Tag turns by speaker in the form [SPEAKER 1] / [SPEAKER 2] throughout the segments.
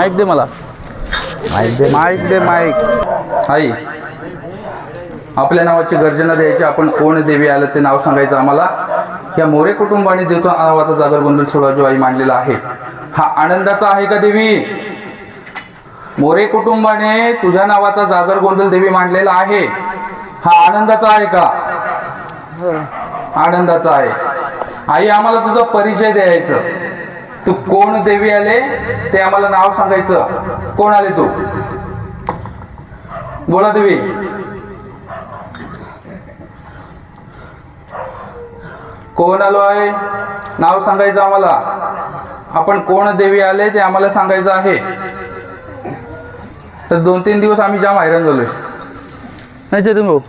[SPEAKER 1] Mic दे मला. Mike दे माईक दे माईक. आई आपल्या नावाची गर्जना द्यायची आपण कोण देवी आलं ते नाव सांगायचं आम्हाला. या मोरे कुटुंबाने देतो नावाचा जागर गोंधळ सोळा जो आई मांडलेला आहे. हा आनंदाचा आहे का देवी? मोरे कुटुंबाने तुझ्या नावाचा जागर गोंधळ देवी मांडलेला आहे. हा आनंदाचा आहे का? आनंदाचा आहे. आई आम्हाला तुझा परिचय द्यायचं. तू कोण देवी आले ते आम्हाला नाव सांगायचं. कोण आले तू? बोला देवी. कोण आलो आहे? नाव सांगायचं आम्हाला. आपण कोण देवी आले ते आम्हाला सांगायचं आहे. तर दोन तीन दिवस आम्ही जाम हैराण झालोय. नाही चेतन भाऊ.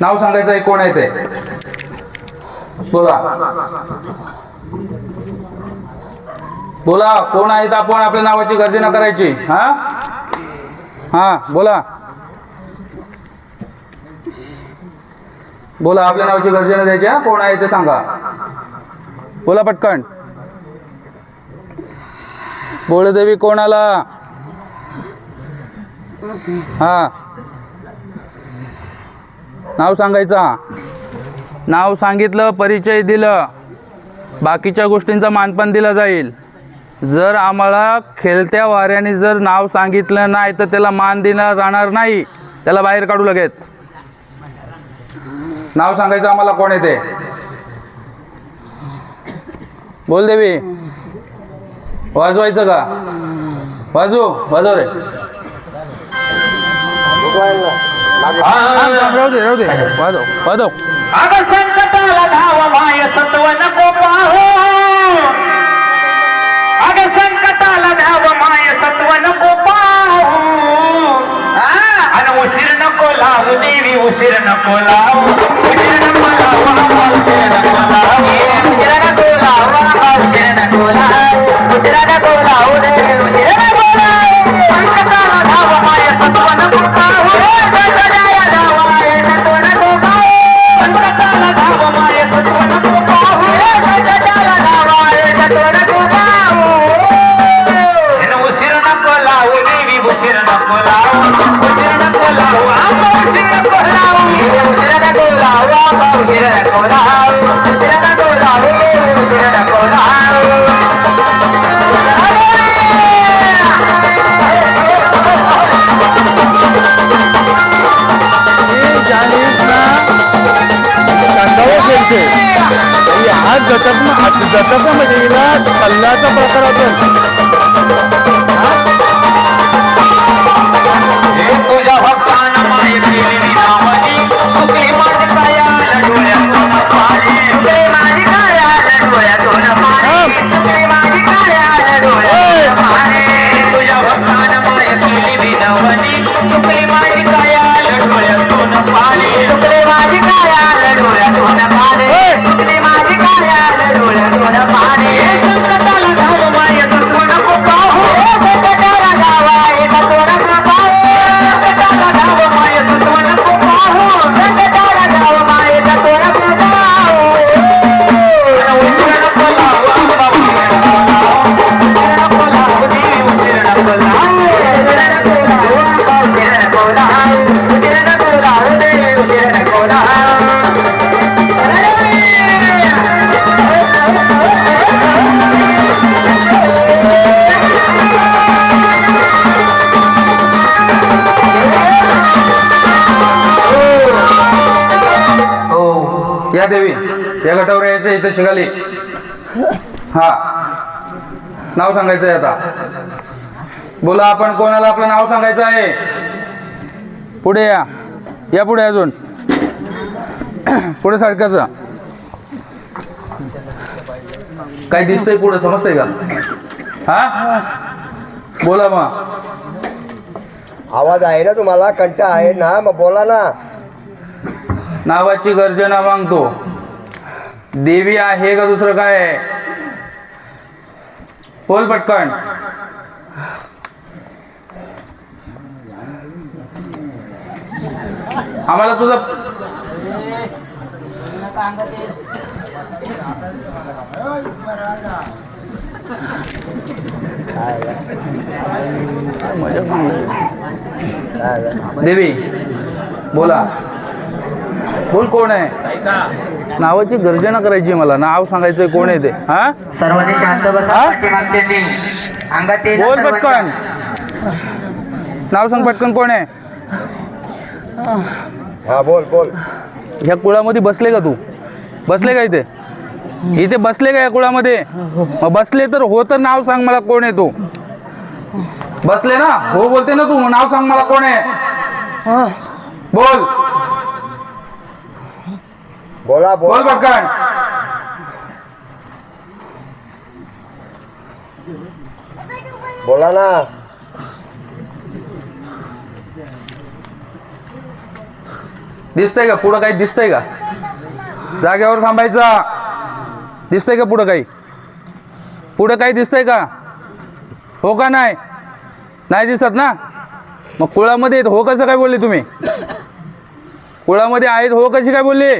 [SPEAKER 1] नाव सांगायचं आहे कोण आहे ते? बोला. बोला कोण आहेत आपण? आपल्या नावाची गर्जना करायची. हा? हा बोला. बोला आपल्या नावाची गर्जना द्यायची हा? कोण आहे ते सांगा. बोला पटकन. बोळदेवी कोणाला? हा. नाव सांगायचा. नाव सांगितलं परिचय दिलं. बाकीच्या गोष्टींचा मानपण दिला जाईल. जर आम्हाला खेळत्या वाऱ्याने जर नाव सांगितलं नाही तर त्याला मान दिला जाणार नाही. त्याला बाहेर काढू लगेच. नाव सांगायचं आम्हाला कोण येते बोल देवी. वाजवायचं का? वाजू वाजव रे. राहू दे राहू दे. वाजव वाजव.
[SPEAKER 2] धाव माय सत्व नको पाहू. आणि उशीर नको लावू देवी उशीर नको लावू. नको लावू नको लावू. नको लावू
[SPEAKER 3] जसं म्हणजे हिला छल्ल्याचा प्रकार असेल
[SPEAKER 1] या देवी या गटावर यायचं इथे शिकाली हा. नाव सांगायचं आहे आता. बोला आपण कोणाला आपलं नाव सांगायचं आहे? पुढे या. या पुढे अजून. पुढे सारखंच. काय दिसतंय पुढे समजतंय का? हा? बोला मग.
[SPEAKER 4] आवाज आहे ना तुम्हाला? कंठ आहे ना? मग बोला ना.
[SPEAKER 1] नावाची गर्जना मागतो. देवी आहे का दुसरं काय? आहे? बोल पटकन. आम्हाला तुझं देवी बोला. बोल कोण आहे? नावाची गर्जना करायची मला. नाव सांगायचंय कोण आहे ते? हा?
[SPEAKER 2] सर्वांनी शांत बसा.
[SPEAKER 1] बोल. पटकन. नाव सांग पटकन कोण आहे?
[SPEAKER 4] हा बोल बोल.
[SPEAKER 1] ह्या कुळामध्ये बसले का तू? बसले का इथे? इथे बसले का या कुळामध्ये? मग बसले तर हो तर नाव सांग मला कोण आहे तू? बसले ना? हो बोलते ना तू. नाव सांग मला कोण आहे? बोल.
[SPEAKER 4] बोला
[SPEAKER 1] बोल.
[SPEAKER 4] बोल
[SPEAKER 1] पटकन
[SPEAKER 4] बोला ना.
[SPEAKER 1] दिसतंय का? पुढं काही दिसतंय का? जागेवर थांबायचा. दिसतंय का पुढं काही? पुढं काही दिसतंय का? हो का नाही? नाही दिसत ना? मग कुळामध्ये हो कसं काय बोलले तुम्ही? कुळामध्ये आहेत हो कशी काय बोलले?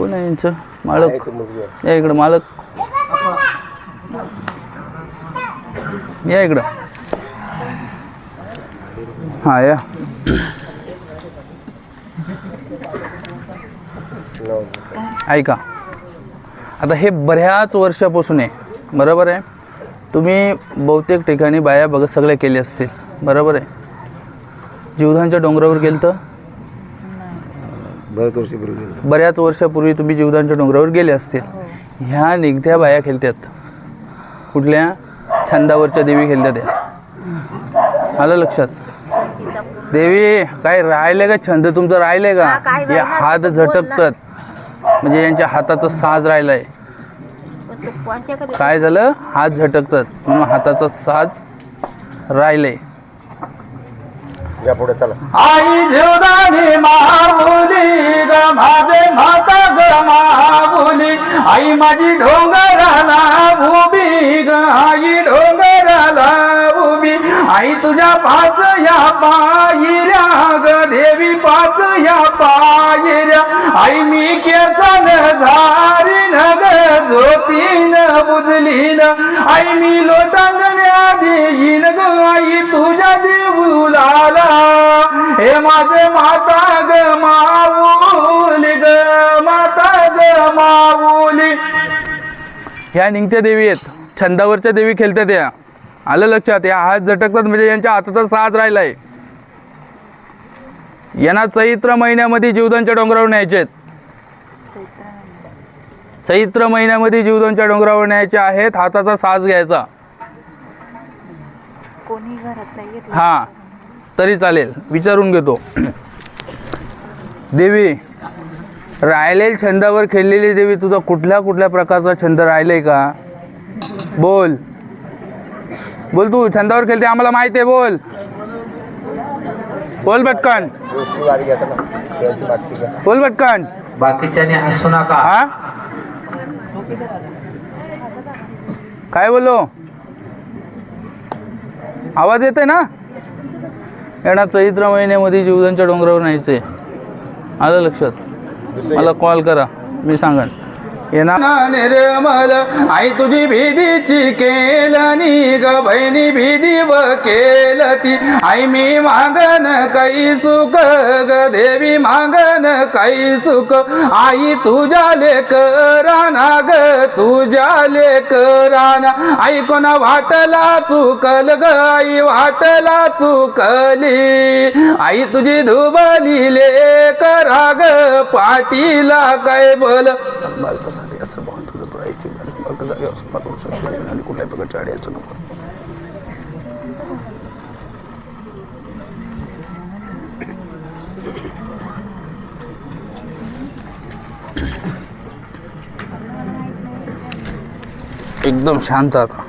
[SPEAKER 1] कोण आहे यांचं? मालक. या इकडं मालक. या इकडं. हा या. ऐका. आता हे बऱ्याच वर्षापासून आहे. बरोबर आहे? तुम्ही बहुतेक ठिकाणी बाया बघत सगळे केले असतील. बरोबर आहे? जीवधानच्या डोंगरावर गेलं तर
[SPEAKER 4] बरेच वर्षापूर्वी
[SPEAKER 1] बऱ्याच वर्षापूर्वी तुम्ही जीवदानच्या डोंगरावर गेले असतील. ह्या निघत्या बाया खेळतात कुठल्या छंदावरच्या देवी खेळत्या त्या? आलं लक्षात? देवी काय राहिले का छंद? तुमचं राहिलंय का? हे हात झटकतात म्हणजे यांच्या हाताचा साज राहिलाय. काय झालं? हात झटकतात. म्हणून हाताचा साज राहिले
[SPEAKER 4] या पुढे चला.
[SPEAKER 1] आई जीवदानी महाबुली ग माझे माता ग महाबुली. आई माझी ढोंगराला उभी ग आई ढोंगराला उभी. आई तुझ्या पाच या पायऱ्या ग देवी या पायऱ्या आई मी केसन झारीन ग ज्योतीन बुजली न आई मी लोटांगण्या देईन ग आई तुझ्या देऊलाला. हे माझे माता ग माऊली ग माता ग माऊली. ह्या निघत्या देवी आहेत. छंदावरच्या देवी खेळत्या त्या. आलं लक्षात? या हात झटकतात म्हणजे यांच्या हाताचा साज राहिलाय. यांना चैत्र महिन्यामध्ये जीवदानच्या डोंगरावर न्यायचे आहेत. चैत्र महिन्यामध्ये जीवदानच्या डोंगरावर न्यायचे आहेत हाताचा साज घ्यायचा. हां तरी चालेल विचारून घेतो. देवी राहिलेल छंदावर खेळलेली देवी तुझा कुठल्या कुठल्या प्रकारचा छंद राहिलाय का? बोल. बोल तू छंदावर खेळते आम्हाला माहिती आहे बोल. बोल
[SPEAKER 4] घ्या
[SPEAKER 1] बोल पटकन.
[SPEAKER 2] बाकीच्याने हसू नका.
[SPEAKER 1] हा? काय बोललो? आवाज येते ना? येणार चैत्र महिन्यामध्ये जीवदानच्या डोंगरावर न्यायचंय. आलं लक्षात? मला कॉल करा. मी सांगन. येणार? निर्मल आई तुझी भीतीची केलनी ग बहिणी व केलती आई मी मागन काही सुख ग देवी मागन काही सुख. आई तुझ्या लेकराना ग तुझ्या लेकराना आई कोणा वाटला चुकल ग आई वाटला चुकली. आई तुझी धुबली लेकरा ग पाटीला काय बोल. सांभाळ कसा ते असं बॉन्ड तुझं राहायची जागेवर सांभाळ करू शकतो आणि कुठल्याही प्रकारच्या अडचण एकदम शांत आता.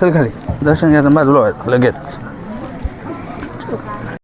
[SPEAKER 1] चल खाली. दर्शन घ्यायचं बाजूला व्हायचं लगेच.